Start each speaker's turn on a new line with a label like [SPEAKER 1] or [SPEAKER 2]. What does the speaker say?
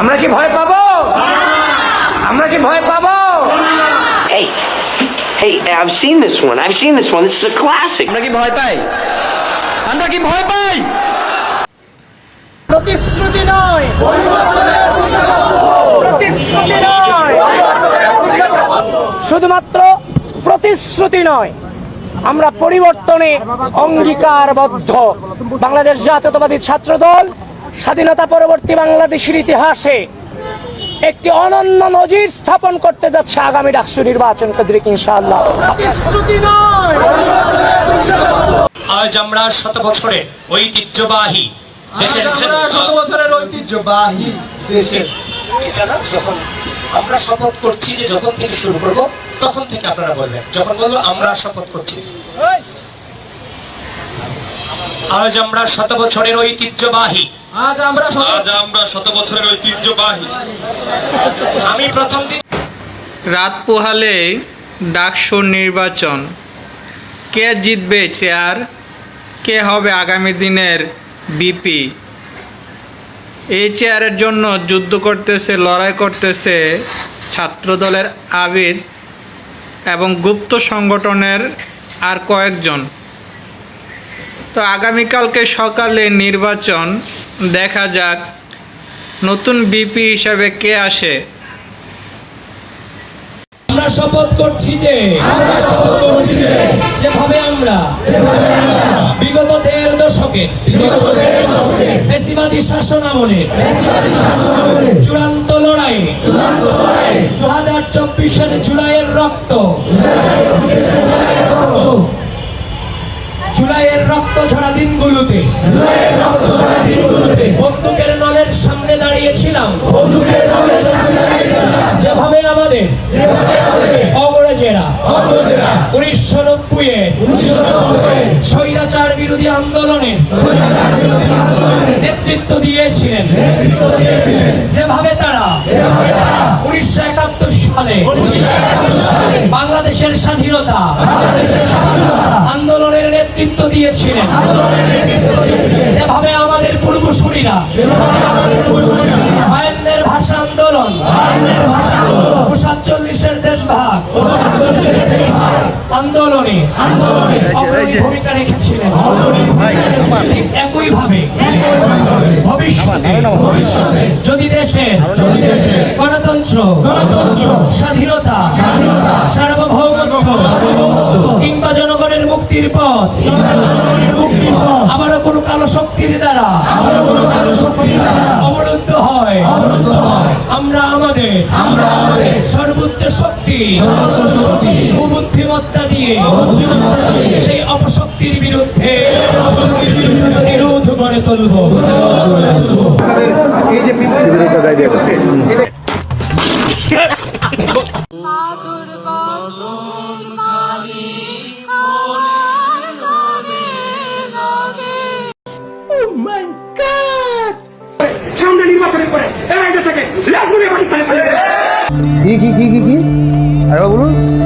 [SPEAKER 1] আমরা কি ভয় পাবো? আমরা কি ভয় পাবো?
[SPEAKER 2] Hey, hey, I've seen this one. I've seen this one. This is a classic.
[SPEAKER 3] আমরা কি ভয় পাই? আমরা কি ভয় পাই?
[SPEAKER 1] প্রতিশ্রুতি নয়। প্রতিশ্রুতি নয়। শুধুমাত্র প্রতিশ্রুতি নয়। আমরা পরিবর্তনে অঙ্গীকারবদ্ধ। বাংলাদেশ জাতীয়তাবাদী ছাত্র দল স্বাধীনতা পরবর্তী বাংলাদেশের ইতিহাসে একটি অনন্য নজির স্থাপন করতে যাচ্ছে আগামী ডাকসু নির্বাচন কেন্দ্রিক ইনশাআল্লাহ।
[SPEAKER 4] আজ আমরা শত বছরের ঐতিহ্যবাহী দেশের
[SPEAKER 5] শত বছরের ঐতিহ্যবাহী দেশের
[SPEAKER 4] এটা না যখন আমরা শপথ করছি যে যখন থেকে শুরু করব তখন থেকে আপনারা বলবেন। যখন বলব আমরা শপথ করছি। আজ আমরা শত বছরের ঐতিহ্যবাহী
[SPEAKER 5] আজ আমরা শত
[SPEAKER 6] আজ আমরা শত বছরের ঐতিহ্যবাহী।
[SPEAKER 4] আমি প্রথম দিন
[SPEAKER 7] রাত পোহালে ডাকসুর নির্বাচন। কে জিতবে চেয়ার? কে হবে আগামী দিনের বিপি? এই চেয়ারের জন্য যুদ্ধ করতেছে লড়াই করতেছে ছাত্রদলের আবিদ এবং গুপ্ত সংগঠনের আর কয়েকজন। তো আগামীকালকে সকালে নির্বাচন দেখা যাক নতুন বিপি হিসাবে কে আসে?
[SPEAKER 1] আমরা শপথ করছি যে যেভাবে আমরা বিগত দেড় দশকে ফেসিবাদী শাসন আমলে চূড়ান্ত লড়াই দু হাজার চব্বিশের জুলাইয়ের রক্ত জুলাইয়ের রক্ত ঝরা দিনগুলোতে দাঁড়িয়েছিলাম যেভাবে আমাদের অগরেজেরা উনিশশো নব্বই স্বৈরাচার বিরোধী আন্দোলনে নেতৃত্ব দিয়েছিলেন। যেভাবে তারা উনিশশো একাত্তর সালে বাংলাদেশের স্বাধীনতা আন্দোলনের নেতৃত্ব দিয়েছিলেন। যেভাবে আমাদের পূর্বসূরীরা আন্দোলনে ভূমিকা রেখেছিলেন। ঠিক একই ভাবে ভবিষ্যতে যদি দেশে গণতন্ত্র স্বাধীনতা সার্বভৌমত্ব কিংবা জনগণের মুক্তির পথ। আবারও কোনো কালো শক্তির দ্বারা অবরুদ্ধ হয়। আমরা আমাদের সর্বোচ্চ শক্তি ও বুদ্ধিমত্তা দিয়ে সেই অপশক্তির বিরুদ্ধে প্রতিরোধ গড়ে তুলব।
[SPEAKER 8] লাগে।
[SPEAKER 1] সামনে নির্বাচনের পরে এর আগে থেকে লাশ পাকিস্তানে
[SPEAKER 3] কি কি কি কি কি? আরে বলুন